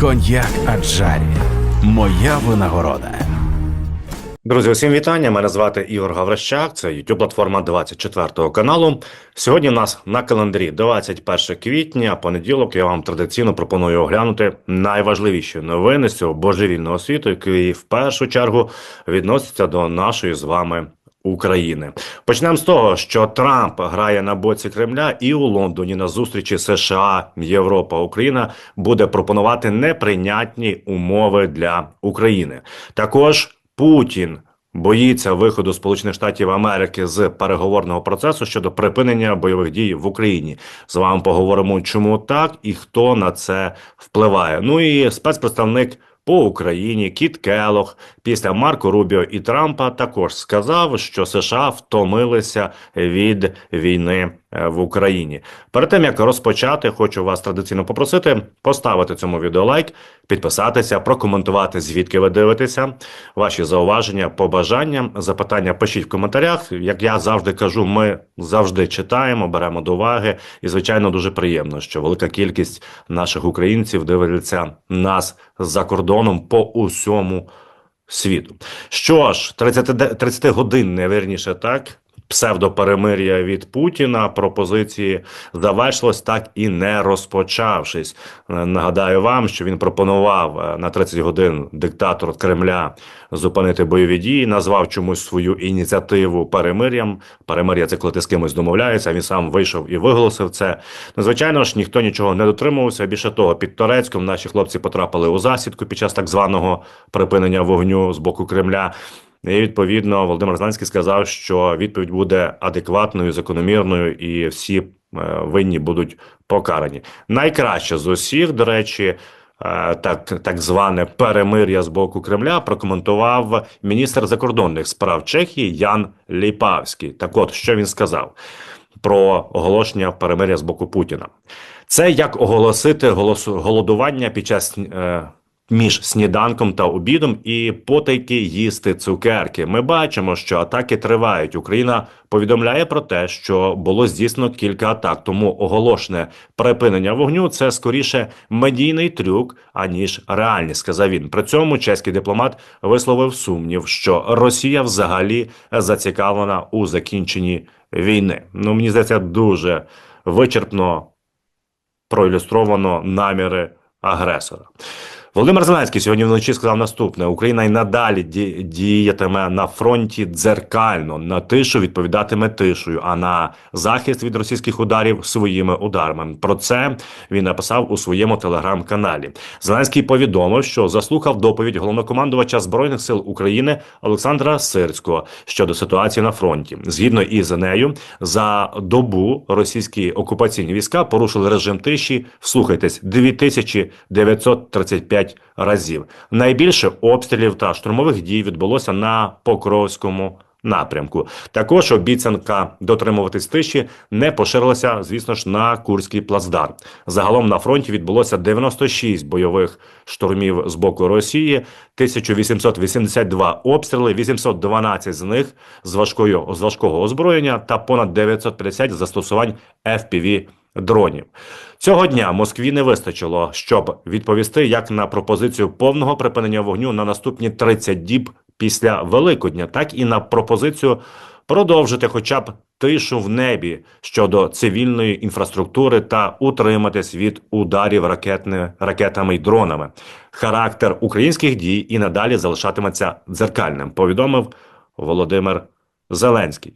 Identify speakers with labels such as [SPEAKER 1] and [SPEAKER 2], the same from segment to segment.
[SPEAKER 1] Коньяк Аджарі. Моя винагорода.
[SPEAKER 2] Друзі, усім вітання. Мене звати Ігор Гаврищак. Це youtube платформа 24 каналу. Сьогодні у нас на календарі 21 квітня, понеділок. Я вам традиційно пропоную оглянути найважливіші новини з цього божевільного світу, який в першу чергу відноситься до нашої з вами. України почнемо з того, що Трамп грає на боці Кремля, і у Лондоні на зустрічі США, Європа, Україна буде пропонувати неприйнятні умови для України. Також Путін боїться виходу Сполучених Штатів Америки з переговорного процесу щодо припинення бойових дій в Україні. З вами поговоримо, чому так і хто на це впливає. Ну і спецпредставник. По Україні Кіт Келох після Марко Рубіо і Трампа також сказав, що США втомилися від війни в Україні. Перед тим як розпочати, хочу вас традиційно попросити поставити цьому відео лайк, підписатися, прокоментувати, звідки ви дивитеся, ваші зауваження, побажання, запитання пишіть в коментарях. Як я завжди кажу, ми завжди читаємо, беремо до уваги, і звичайно дуже приємно, що велика кількість наших українців дивляться нас за кордоном по усьому світу. Що ж, 30, 30 годин, не вірніше так. Псевдоперемир'я від Путіна пропозиції завершилось так і не розпочавшись. Е, Нагадаю вам, що він пропонував е, на 30 годин диктатор Кремля зупинити бойові дії, назвав чомусь свою ініціативу перемир'ям. Перемир'я це коли ти з кимось домовляється. Він сам вийшов і виголосив це. Ну, звичайно ж, ніхто нічого не дотримувався. Більше того, під Торецьком наші хлопці потрапили у засідку під час так званого припинення вогню з боку Кремля. І відповідно Володимир Зеленський сказав, що відповідь буде адекватною, закономірною, і всі е, винні будуть покарані. Найкраще з усіх, до речі, е, так, так зване перемир'я з боку Кремля прокоментував міністр закордонних справ Чехії Ян Ліпавський. Так, от що він сказав про оголошення перемир'я з боку Путіна. Це як оголосити голосу голодування під час. Е, між сніданком та обідом і потайки їсти цукерки. Ми бачимо, що атаки тривають. Україна повідомляє про те, що було здійснено кілька атак. Тому оголошене припинення вогню це скоріше медійний трюк аніж реальність. Сказав він. При цьому чеський дипломат висловив сумнів, що Росія взагалі зацікавлена у закінченні війни. Ну мені здається, дуже вичерпно проілюстровано наміри агресора. Володимир Зеленський сьогодні вночі сказав наступне: Україна й надалі діятиме на фронті дзеркально, на тишу відповідатиме тишою, а на захист від російських ударів своїми ударами. Про це він написав у своєму телеграм-каналі. Зеленський повідомив, що заслухав доповідь головнокомандувача збройних сил України Олександра Сирського щодо ситуації на фронті. Згідно із нею, за добу російські окупаційні війська порушили режим тиші. Вслухайтесь 2935 разів. Найбільше обстрілів та штурмових дій відбулося на Покровському напрямку. Також обіцянка дотримуватись тиші не поширилася, звісно ж, на Курський плацдарм. Загалом на фронті відбулося 96 бойових штурмів з боку Росії, 1882 обстріли, 812 з них з важкою з важкого озброєння та понад 950 застосувань FPV дронів. Цього дня Москві не вистачило, щоб відповісти як на пропозицію повного припинення вогню на наступні 30 діб після Великодня, так і на пропозицію продовжити хоча б тишу в небі щодо цивільної інфраструктури та утриматись від ударів ракетни, ракетами й дронами. Характер українських дій і надалі залишатиметься дзеркальним, повідомив Володимир Зеленський.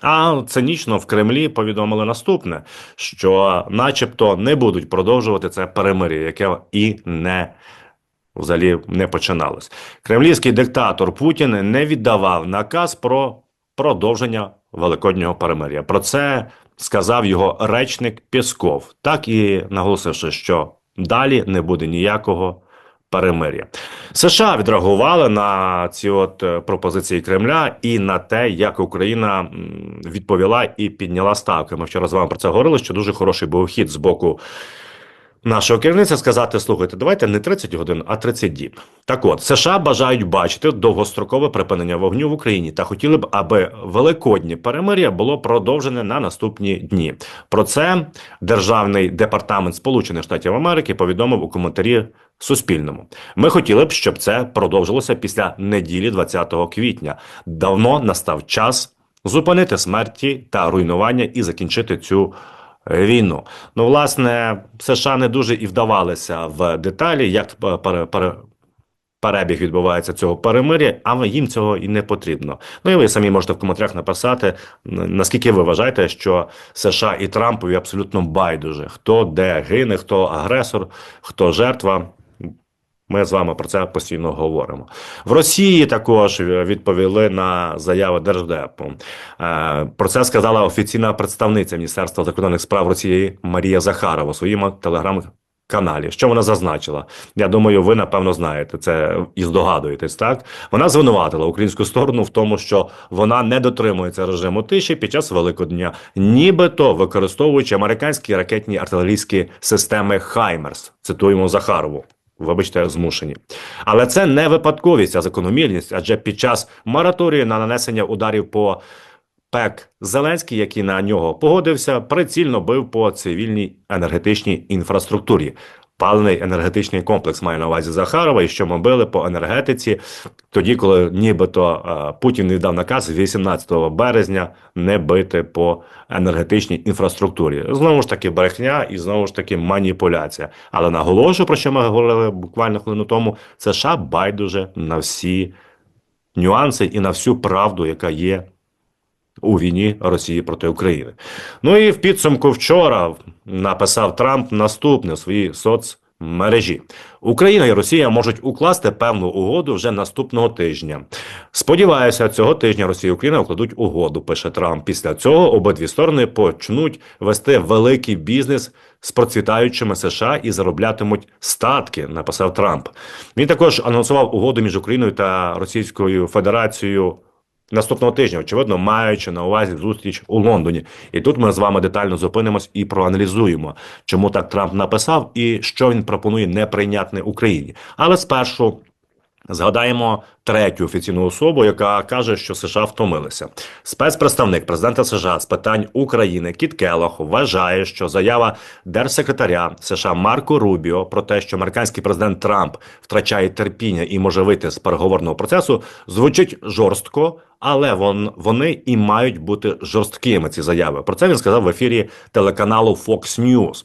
[SPEAKER 2] А цинічно в Кремлі повідомили наступне: що, начебто, не будуть продовжувати це перемир'я, яке і не взагалі не починалось. Кремлівський диктатор Путін не віддавав наказ про продовження великоднього перемир'я. Про це сказав його речник Пєсков, так і наголосивши, що далі не буде ніякого перемир'я. США відреагували на ці от е, пропозиції Кремля і на те, як Україна відповіла і підняла ставки. Ми вчора з вами про це говорили, що дуже хороший був хід з боку нашого керівництва сказати: слухайте, давайте не 30 годин, а 30 діб. Так от, США бажають бачити довгострокове припинення вогню в Україні та хотіли б, аби великоднє перемир'я було продовжене на наступні дні. Про це Державний департамент Сполучених Штатів Америки повідомив у коментарі Суспільному. Ми хотіли б, щоб це продовжилося після неділі 20 квітня. Давно настав час зупинити смерті та руйнування і закінчити цю війну. Ну, власне, США не дуже і вдавалися в деталі, як пере, перебіг відбувається цього перемир'я, а їм цього і не потрібно. Ну і ви самі можете в коментарях написати, наскільки ви вважаєте, що США і Трампові абсолютно байдуже, хто де гине, хто агресор, хто жертва. Ми з вами про це постійно говоримо. В Росії також відповіли на заяви Держдепу. Е, Про це сказала офіційна представниця Міністерства закордонних справ Росії Марія Захарова у своєму телеграм-каналі. Що вона зазначила? Я думаю, ви напевно знаєте це і здогадуєтесь. Так вона звинуватила українську сторону в тому, що вона не дотримується режиму тиші під час Великодня, нібито використовуючи американські ракетні артилерійські системи Хаймерс. Цитуємо Захарову. Вибачте, змушені. Але це не випадковість, а закономірність, адже під час мораторію на нанесення ударів по ПЕК Зеленський, який на нього погодився, прицільно бив по цивільній енергетичній інфраструктурі. Паливний енергетичний комплекс має на увазі Захарова, і що ми били по енергетиці, тоді, коли нібито е, Путін не дав наказ 18 березня не бити по енергетичній інфраструктурі. Знову ж таки, брехня і знову ж таки маніпуляція. Але наголошую, про що ми говорили буквально хвилину тому, США байдуже на всі нюанси і на всю правду, яка є у війні Росії проти України. Ну і в підсумку вчора написав Трамп наступне в своїй соцмережі. Україна і Росія можуть укласти певну угоду вже наступного тижня. Сподіваюся, цього тижня Росія і Україна укладуть угоду, пише Трамп. Після цього обидві сторони почнуть вести великий бізнес з процвітаючими США і зароблятимуть статки, написав Трамп. Він також анонсував угоду між Україною та Російською Федерацією наступного тижня, очевидно, маючи на увазі зустріч у Лондоні. І тут ми з вами детально зупинимось і проаналізуємо, чому так Трамп написав і що він пропонує неприйнятне Україні. Але спершу. Згадаємо третю офіційну особу, яка каже, що США втомилися. Спецпредставник президента США з питань України Кіт Келох вважає, що заява держсекретаря США Марко Рубіо про те, що американський президент Трамп втрачає терпіння і може вийти з переговорного процесу, звучить жорстко, але вон, вони і мають бути жорсткими. Ці заяви. Про це він сказав в ефірі телеканалу Fox News.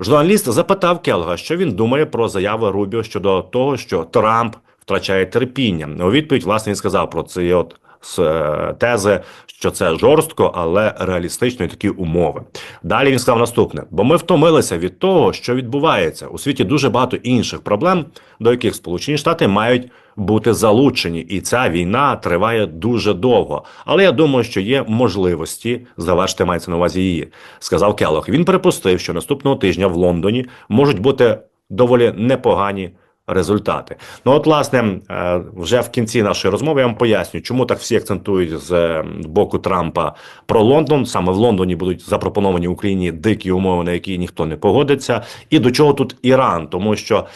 [SPEAKER 2] Журналіст запитав Келга, що він думає про заяви Рубіо щодо того, що Трамп втрачає терпіння. У відповідь власне він сказав про ці от е, тези, що це жорстко, але реалістично і такі умови. Далі він сказав наступне: бо ми втомилися від того, що відбувається у світі дуже багато інших проблем, до яких Сполучені Штати мають бути залучені, і ця війна триває дуже довго. Але я думаю, що є можливості завершити мається на увазі її, сказав Келох. Він припустив, що наступного тижня в Лондоні можуть бути доволі непогані результати. Ну, от, власне, е, вже в кінці нашої розмови я вам поясню, чому так всі акцентують з е, боку Трампа про Лондон. Саме в Лондоні будуть запропоновані Україні дикі умови, на які ніхто не погодиться. І до чого тут Іран, тому що.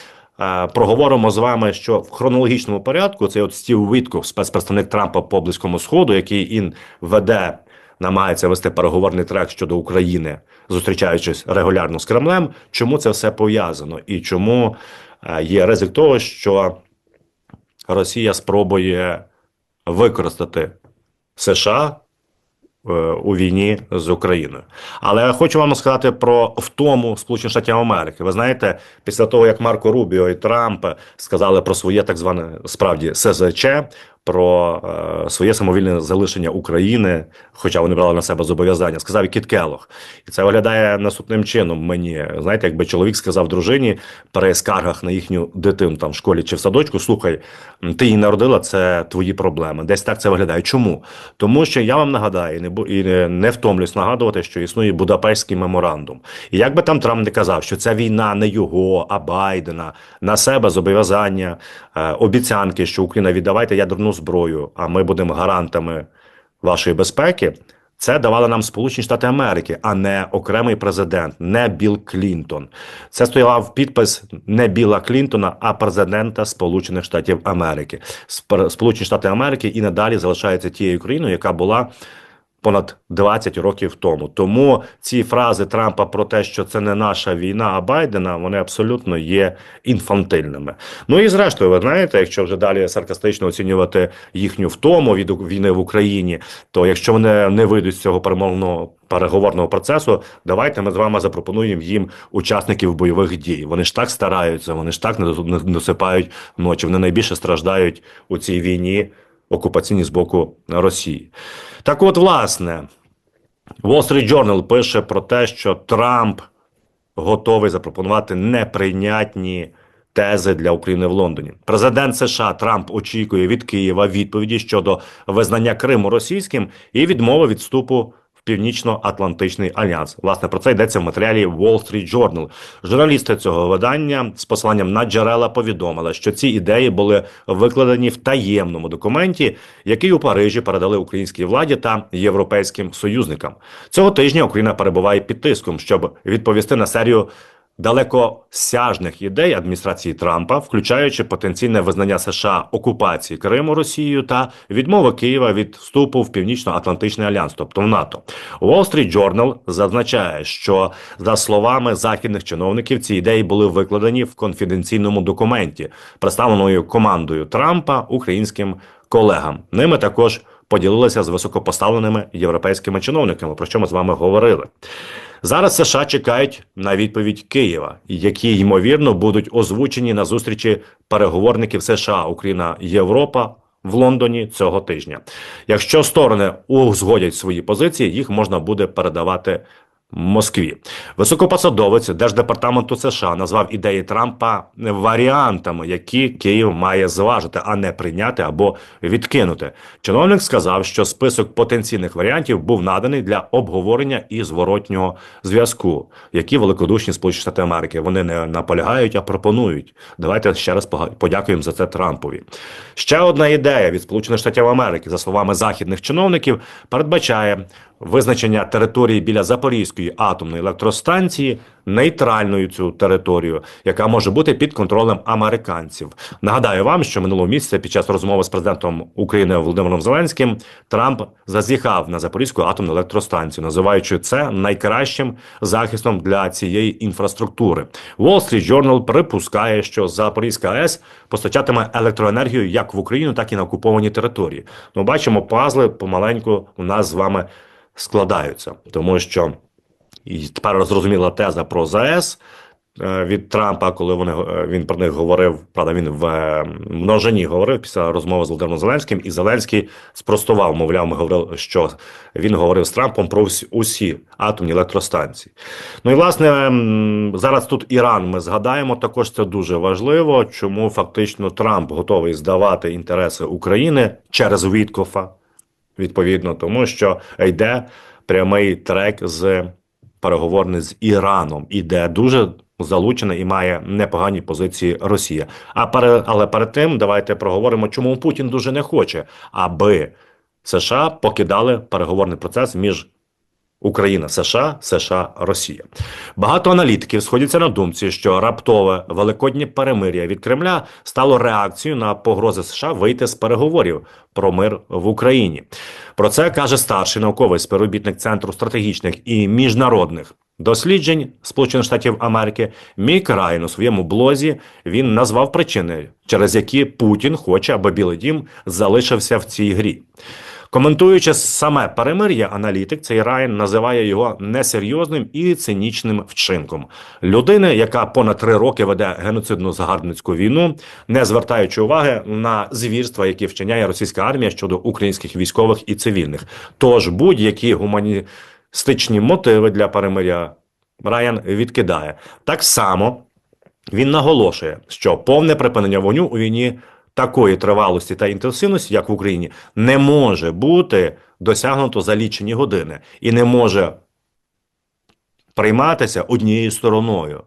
[SPEAKER 2] е, Проговоримо з вами, що в хронологічному порядку цей от Стів Вітков, спецпредставник Трампа по близькому сходу, який він веде, намагається вести переговорний трек щодо України, зустрічаючись регулярно з Кремлем. Чому це все пов'язано і чому є ризик того, що Росія спробує використати США е, у війні з Україною. Але я хочу вам сказати про втому Сполучених Штатів Америки. Ви знаєте, після того як Марко Рубіо і Трамп сказали про своє так зване справді СЗЧ, про е, своє самовільне залишення України, хоча вони брали на себе зобов'язання, сказав і Кіт Келох. І це виглядає наступним чином. Мені знаєте, якби чоловік сказав дружині при скаргах на їхню дитину там в школі чи в садочку, слухай, ти її народила, це твої проблеми. Десь так це виглядає. Чому? Тому що я вам нагадаю, і не і не, втомлюсь нагадувати, що існує Будапештський меморандум. І як би там Трамп не казав, що ця війна не його, а Байдена, на себе зобов'язання, обіцянки, що Україна віддавайте ядерну зброю, а ми будемо гарантами вашої безпеки. Це давали нам Сполучені Штати Америки, а не окремий президент, не Білл Клінтон. Це стояв підпис не Біла Клінтона, а президента Сполучених Штатів Америки. Сполучені Штати Америки і надалі залишаються тією країною, яка була понад 20 років тому. Тому ці фрази Трампа про те, що це не наша війна, а Байдена, вони абсолютно є інфантильними. Ну і зрештою, ви знаєте, якщо вже далі саркастично оцінювати їхню втому від війни в Україні, то якщо вони не вийдуть з цього перемовного переговорного процесу, давайте ми з вами запропонуємо їм учасників бойових дій. Вони ж так стараються, вони ж так не досипають ночі. Вони найбільше страждають у цій війні окупаційній з боку Росії. Так от, власне, Wall Street Journal пише про те, що Трамп готовий запропонувати неприйнятні тези для України в Лондоні. Президент США Трамп очікує від Києва відповіді щодо визнання Криму російським і відмови від вступу в Північно-Атлантичний альянс. Власне про це йдеться в матеріалі Wall Street Journal. Журналісти цього видання з посиланням на джерела повідомили, що ці ідеї були викладені в таємному документі, який у Парижі передали українській владі та європейським союзникам. Цього тижня Україна перебуває під тиском, щоб відповісти на серію далекосяжних ідей адміністрації Трампа, включаючи потенційне визнання США окупації Криму Росією та відмови Києва від вступу в Північно-Атлантичний альянс, тобто в НАТО. Wall Street Journal зазначає, що за словами західних чиновників, ці ідеї були викладені в конфіденційному документі, представленою командою Трампа українським колегам. Ними також поділилися з високопоставленими європейськими чиновниками, про що ми з вами говорили. Зараз США чекають на відповідь Києва, які ймовірно будуть озвучені на зустрічі переговорників США, Україна, Європа в Лондоні цього тижня. Якщо сторони узгодять свої позиції, їх можна буде передавати. Москві високопосадовець держдепартаменту США назвав ідеї Трампа варіантами, які Київ має зважити, а не прийняти або відкинути. Чиновник сказав, що список потенційних варіантів був наданий для обговорення і зворотнього зв'язку, які великодушні Сполучені Штати Америки. Вони не наполягають, а пропонують. Давайте ще раз подякуємо за це Трампові. Ще одна ідея від Сполучених Штатів Америки, за словами західних чиновників, передбачає визначення території біля Запорізької атомної електростанції нейтральною цю територію, яка може бути під контролем американців. Нагадаю вам, що минулого місяця під час розмови з президентом України Володимиром Зеленським Трамп зазіхав на Запорізьку атомну електростанцію, називаючи це найкращим захистом для цієї інфраструктури. Wall Street Journal припускає, що Запорізька АЕС постачатиме електроенергію як в Україну, так і на окуповані території. Ну, бачимо, пазли помаленьку у нас з вами складаються, тому що і тепер зрозуміла теза про ЗАЕС е, від Трампа, коли вони е, він про них говорив. Правда, він в множині говорив після розмови з Володимиром Зеленським, і Зеленський спростував. Мовляв, ми говорили, що він говорив з Трампом про усі атомні електростанції. Ну і власне зараз тут Іран. Ми згадаємо. Також це дуже важливо, чому фактично Трамп готовий здавати інтереси України через Віткофа відповідно, тому що йде прямий трек з переговорний з Іраном, і де дуже залучена і має непогані позиції Росія. А пере, але перед тим давайте проговоримо, чому Путін дуже не хоче, аби США покидали переговорний процес між Україна, США, США, Росія. Багато аналітиків сходяться на думці, що раптове великоднє перемир'я від Кремля стало реакцією на погрози США вийти з переговорів про мир в Україні. Про це каже старший науковий співробітник Центру стратегічних і міжнародних досліджень Сполучених Штатів Америки Мік Райан у своєму блозі він назвав причини, через які Путін хоче, аби Білий Дім залишився в цій грі. Коментуючи саме перемир'я, аналітик цей Райан називає його несерйозним і цинічним вчинком людини, яка понад три роки веде геноцидну загарбницьку війну, не звертаючи уваги на звірства, які вчиняє російська армія щодо українських військових і цивільних. Тож будь-які гуманістичні мотиви для перемир'я Райан відкидає так само. Він наголошує, що повне припинення вогню у війні такої тривалості та інтенсивності, як в Україні, не може бути досягнуто за лічені години і не може прийматися однією стороною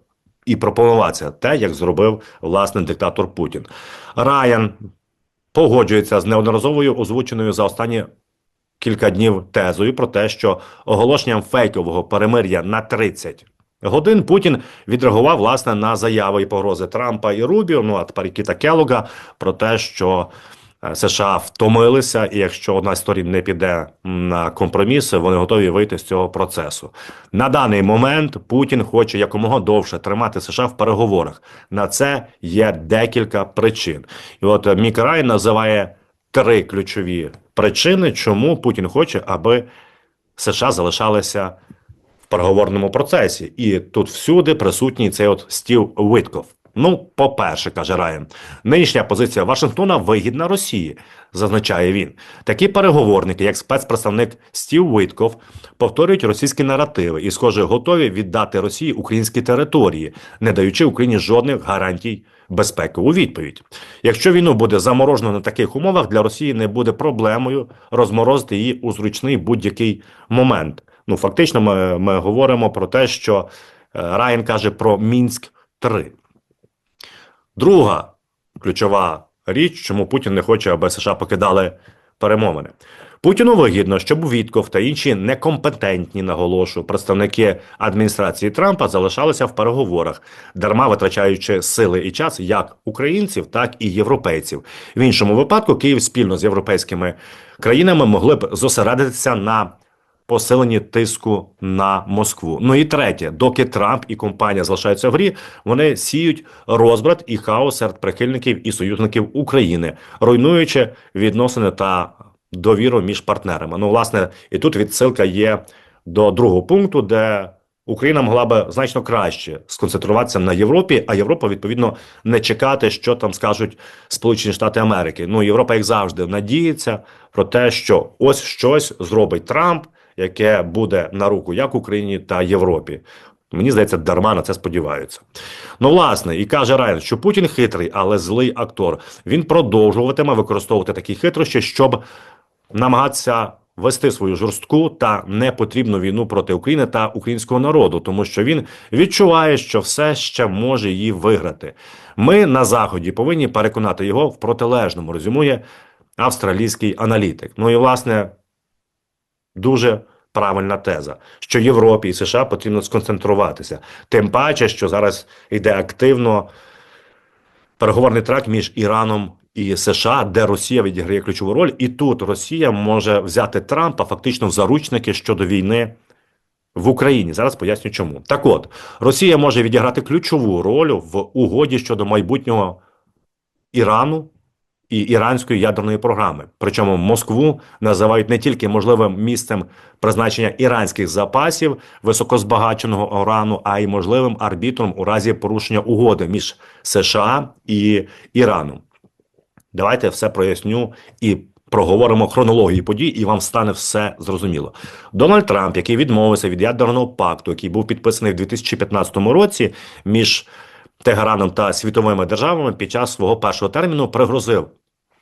[SPEAKER 2] і пропонуватися те, як зробив власне диктатор Путін. Райан погоджується з неодноразовою озвученою за останні кілька днів тезою про те, що оголошенням фейкового перемир'я на 30 годин Путін відреагував власне на заяви і погрози Трампа і Рубіо, ну а тепер і Кіта Келога про те, що е, США втомилися, і якщо одна з сторін не піде на компроміси, вони готові вийти з цього процесу. На даний момент Путін хоче якомога довше тримати США в переговорах. На це є декілька причин. І от Мік Рай називає три ключові причини, чому Путін хоче, аби США залишалися переговорному процесі. І тут всюди присутній цей от Стів Витков. Ну, по-перше, каже Райан, нинішня позиція Вашингтона вигідна Росії, зазначає він. Такі переговорники, як спецпредставник Стів Витков, повторюють російські наративи і, схоже, готові віддати Росії українські території, не даючи Україні жодних гарантій безпеки у відповідь. Якщо війну буде заморожено на таких умовах, для Росії не буде проблемою розморозити її у зручний будь-який момент. Ну, фактично, ми, ми говоримо про те, що е, Райан каже про Мінськ 3 Друга ключова річ, чому Путін не хоче, аби США покидали перемовини. Путіну вигідно, щоб Вітков та інші некомпетентні, наголошую, представники адміністрації Трампа залишалися в переговорах, дарма витрачаючи сили і час як українців, так і європейців. В іншому випадку Київ спільно з європейськими країнами могли б зосередитися на посиленні тиску на Москву. Ну і третє, доки Трамп і компанія залишаються в грі, вони сіють розбрат і хаос серед прихильників і союзників України, руйнуючи відносини та довіру між партнерами. Ну, власне, і тут відсилка є до другого пункту, де Україна могла би значно краще сконцентруватися на Європі, а Європа відповідно не чекати, що там скажуть Сполучені Штати Америки. Ну Європа, як завжди, надіється про те, що ось щось зробить Трамп, яке буде на руку як Україні та Європі. Мені здається, дарма на це сподіваються. Ну, власне, і каже Райан, що Путін хитрий, але злий актор. Він продовжуватиме використовувати такі хитрощі, щоб намагатися вести свою жорстку та непотрібну війну проти України та українського народу, тому що він відчуває, що все ще може її виграти. Ми на заході повинні переконати його в протилежному. Резюмує австралійський аналітик. Ну і власне дуже. Правильна теза, що Європі і США потрібно сконцентруватися. Тим паче, що зараз йде активно переговорний трак між Іраном і США, де Росія відіграє ключову роль, і тут Росія може взяти Трампа фактично в заручники щодо війни в Україні. Зараз поясню, чому так. От Росія може відіграти ключову роль в угоді щодо майбутнього Ірану і іранської ядерної програми. Причому Москву називають не тільки можливим місцем призначення іранських запасів високозбагаченого урану, а й можливим арбітром у разі порушення угоди між США і Іраном. Давайте все проясню і проговоримо хронологію подій, і вам стане все зрозуміло. Дональд Трамп, який відмовився від ядерного пакту, який був підписаний в 2015 році між Тегераном та світовими державами під час свого першого терміну пригрозив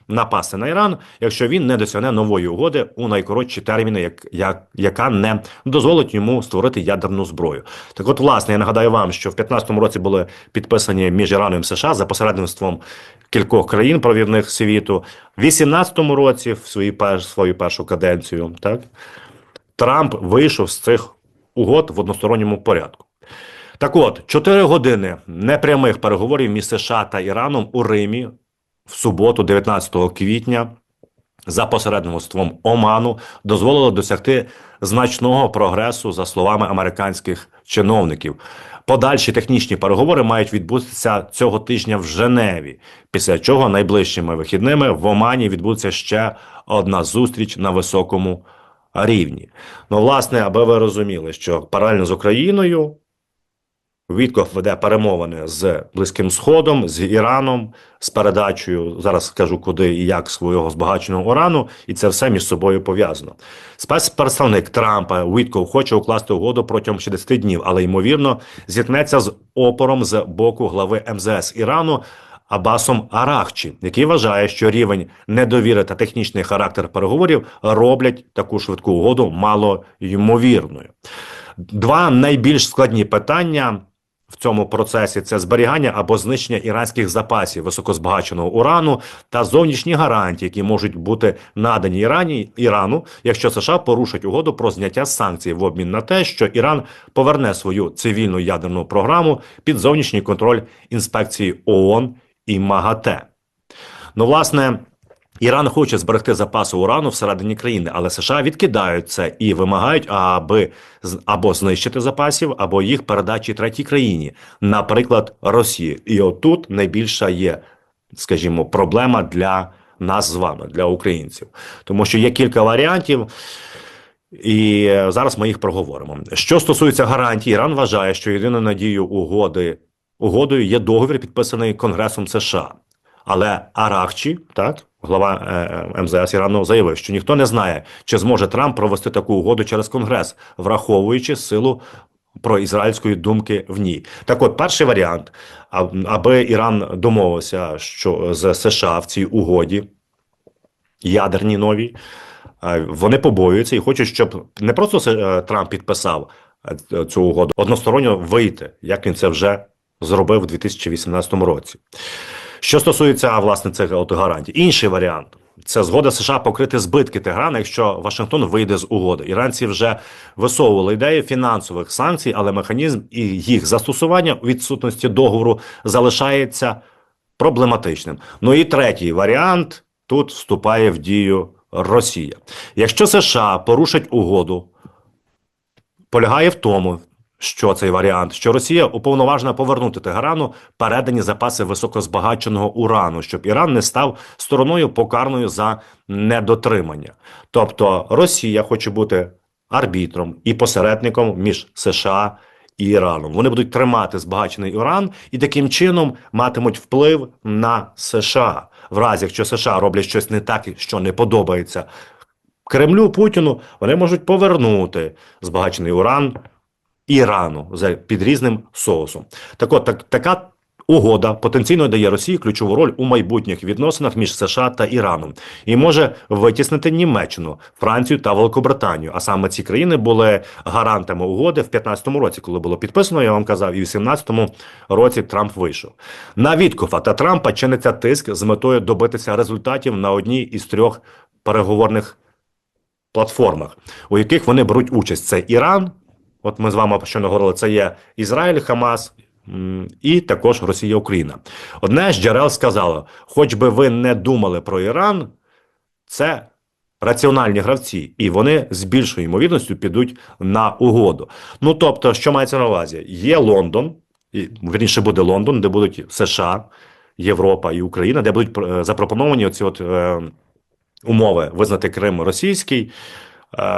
[SPEAKER 2] напасти на Іран, якщо він не досягне нової угоди у найкоротші терміни, як, як, яка не дозволить йому створити ядерну зброю. Так, от, власне, я нагадаю вам, що в 2015 році були підписані між Іраном і США за посередництвом кількох країн провідних світу. В 2018 році, в свою, пер, свою першу каденцію, так Трамп вийшов з цих угод в односторонньому порядку. Так от, 4 години непрямих переговорів між США та Іраном у Римі в суботу, 19 квітня, за посередництвом Оману дозволило досягти значного прогресу, за словами американських чиновників. Подальші технічні переговори мають відбутися цього тижня в Женеві. Після чого найближчими вихідними в Омані відбудеться ще одна зустріч на високому рівні. Ну, власне, аби ви розуміли, що паралельно з Україною. Вітков веде перемовини з Близьким Сходом, з Іраном, з передачею. Зараз скажу куди і як свого збагаченого урану, і це все між собою пов'язано. Спецпредставник Трампа Вітков хоче укласти угоду протягом 60 днів, але ймовірно зіткнеться з опором з боку глави МЗС Ірану. Абасом Арахчі, який вважає, що рівень недовіри та технічний характер переговорів роблять таку швидку угоду мало ймовірною. Два найбільш складні питання в цьому процесі це зберігання або знищення іранських запасів високозбагаченого урану та зовнішні гарантії, які можуть бути надані Ірані Ірану, якщо США порушать угоду про зняття санкцій в обмін на те, що Іран поверне свою цивільну ядерну програму під зовнішній контроль інспекції ООН і МАГАТЕ. Ну, власне. Іран хоче зберегти запаси урану всередині країни, але США відкидають це і вимагають, аби або знищити запасів, або їх передачі третій країні, наприклад, Росії. І отут найбільша є, скажімо, проблема для нас з вами, для українців, тому що є кілька варіантів. І зараз ми їх проговоримо. Що стосується гарантій, Іран вважає, що єдиною надією угоди угодою є договір, підписаний Конгресом США. Але Арахчі, так, глава е, е, МЗС Ірану, заявив, що ніхто не знає, чи зможе Трамп провести таку угоду через Конгрес, враховуючи силу проізраїльської думки в ній. Так от, перший варіант, аби Іран домовився, що з США в цій угоді ядерній новій, е, вони побоюються і хочуть, щоб не просто е, Трамп підписав е, цю угоду, односторонньо вийти, як він це вже зробив у 2018 році. Що стосується власне цих от гарантій, інший варіант це згода США покрити збитки Теграна, якщо Вашингтон вийде з угоди. Іранці вже висовували ідею фінансових санкцій, але механізм і їх застосування у відсутності договору залишається проблематичним. Ну і третій варіант тут вступає в дію Росія. Якщо США порушать угоду, полягає в тому, що цей варіант, що Росія уповноважена повернути Тегерану передані запаси високозбагаченого урану, щоб Іран не став стороною покарною за недотримання. Тобто Росія хоче бути арбітром і посередником між США і Іраном. Вони будуть тримати збагачений уран і таким чином матимуть вплив на США. В разі, якщо США роблять щось не так, що не подобається Кремлю Путіну, вони можуть повернути збагачений уран Ірану за під різним соусом. Так от так, така угода потенційно дає Росії ключову роль у майбутніх відносинах між США та Іраном і може витіснити Німеччину, Францію та Великобританію. А саме ці країни були гарантами угоди в 15-му році, коли було підписано. Я вам казав, і в 18-му році Трамп вийшов. На Віткофа та Трампа чиниться тиск з метою добитися результатів на одній із трьох переговорних платформах, у яких вони беруть участь. Це Іран. От ми з вами щойно говорили, це є Ізраїль, Хамас і також Росія, Україна. Одне з джерел сказало: хоч би ви не думали про Іран, це раціональні гравці, і вони з більшою ймовірністю підуть на угоду. Ну тобто, що мається на увазі? Є Лондон, і, вірніше буде Лондон, де будуть США, Європа і Україна, де будуть е, запропоновані оці от е, умови визнати Крим російський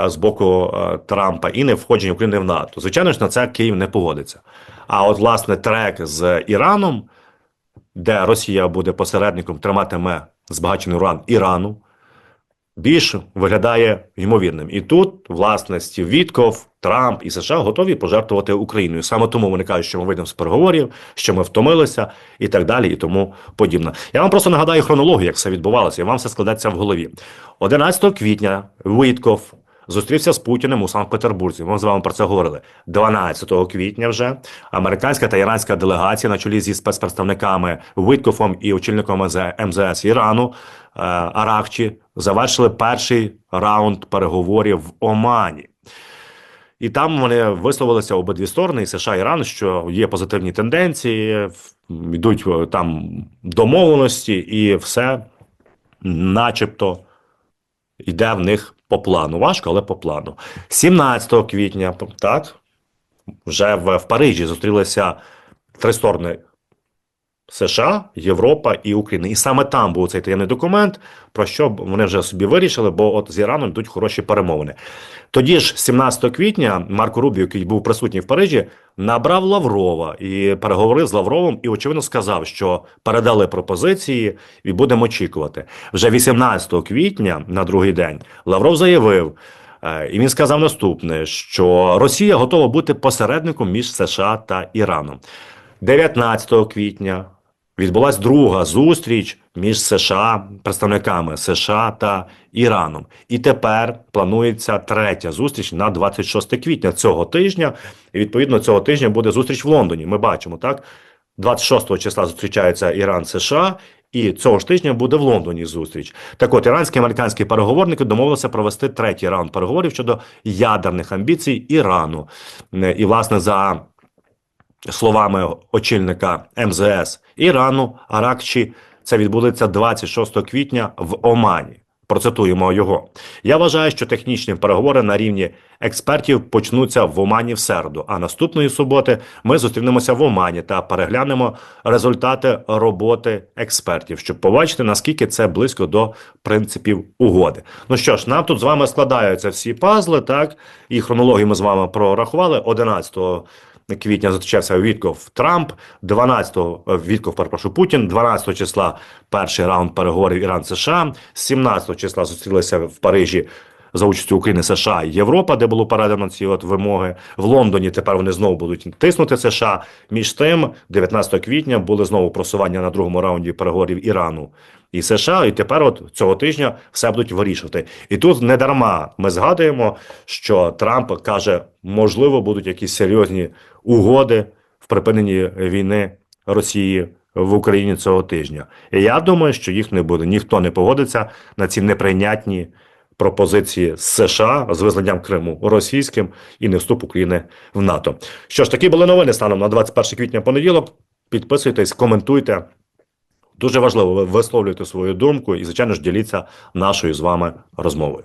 [SPEAKER 2] з боку е, Трампа і не входження України в НАТО. Звичайно ж, на це Київ не погодиться. А от власне трек з Іраном, де Росія буде посередником, триматиме збагачений уран Ірану, більш виглядає ймовірним. І тут, власне, Стів Вітков, Трамп і США готові пожертвувати Україною. Саме тому вони кажуть, що ми вийдемо з переговорів, що ми втомилися, і так далі, і тому подібне. Я вам просто нагадаю хронологію, як все відбувалося, і вам все складеться в голові. 11 квітня Вітков зустрівся з Путіним у Санкт-Петербурзі. Ми з вами про це говорили. 12 квітня вже американська та іранська делегація на чолі зі спецпредставниками Виткофом і очільником МЗ- МЗС Ірану е, Арахчі завершили перший раунд переговорів в Омані. І там вони висловилися обидві сторони, і США і Іран, що є позитивні тенденції, йдуть е, там домовленості, і все, начебто, йде в них по плану. Важко, але по плану. 17 квітня, так, вже в, в Парижі зустрілися три сторони США, Європа і Україна. І саме там був цей таємний документ, про що вони вже собі вирішили, бо от з Іраном йдуть хороші перемовини. Тоді ж, 17 квітня, Марко Рубіо, який був присутній в Парижі, набрав Лаврова і переговорив з Лавровим, і очевидно сказав, що передали пропозиції і будемо очікувати. Вже 18 квітня, на другий день, Лавров заявив. е, І він сказав наступне: що Росія готова бути посередником між США та Іраном. 19 квітня відбулась друга зустріч між США, представниками США та Іраном. І тепер планується третя зустріч на 26 квітня цього тижня. І відповідно цього тижня буде зустріч в Лондоні. Ми бачимо, так? 26 числа зустрічаються Іран США, і цього ж тижня буде в Лондоні зустріч. Так от, іранські і американські переговорники домовилися провести третій раунд переговорів щодо ядерних амбіцій Ірану. Е, І, власне, за словами очільника МЗС Ірану, Аракчі, це відбудеться 26 квітня в Омані. Процитуємо його. Я вважаю, що технічні переговори на рівні експертів почнуться в Омані в середу. А наступної суботи ми зустрінемося в Омані та переглянемо результати роботи експертів, щоб побачити наскільки це близько до принципів угоди. Ну що ж, нам тут з вами складаються всі пазли, так і хронологію ми з вами прорахували 11 квітня зустрічався Вітков Трамп, 12-го е, Вітков, перепрошую, Путін, 12 числа перший раунд переговорів Іран США, 17 числа зустрілися в Парижі за участю України, США і Європа, де було передано ці от вимоги. В Лондоні тепер вони знову будуть тиснути США. Між тим, 19 квітня були знову просування на другому раунді переговорів Ірану і США. І тепер, от цього тижня, все будуть вирішувати. І тут не дарма ми згадуємо, що Трамп каже, можливо, будуть якісь серйозні угоди в припиненні війни Росії в Україні цього тижня. І я думаю, що їх не буде. Ніхто не погодиться на ці неприйнятні пропозиції США з визнанням Криму російським і не вступ України в НАТО. Що ж, такі були новини станом на 21 квітня понеділок. Підписуйтесь, коментуйте. Дуже важливо ви висловлюйте свою думку і, звичайно ж, діліться нашою з вами розмовою.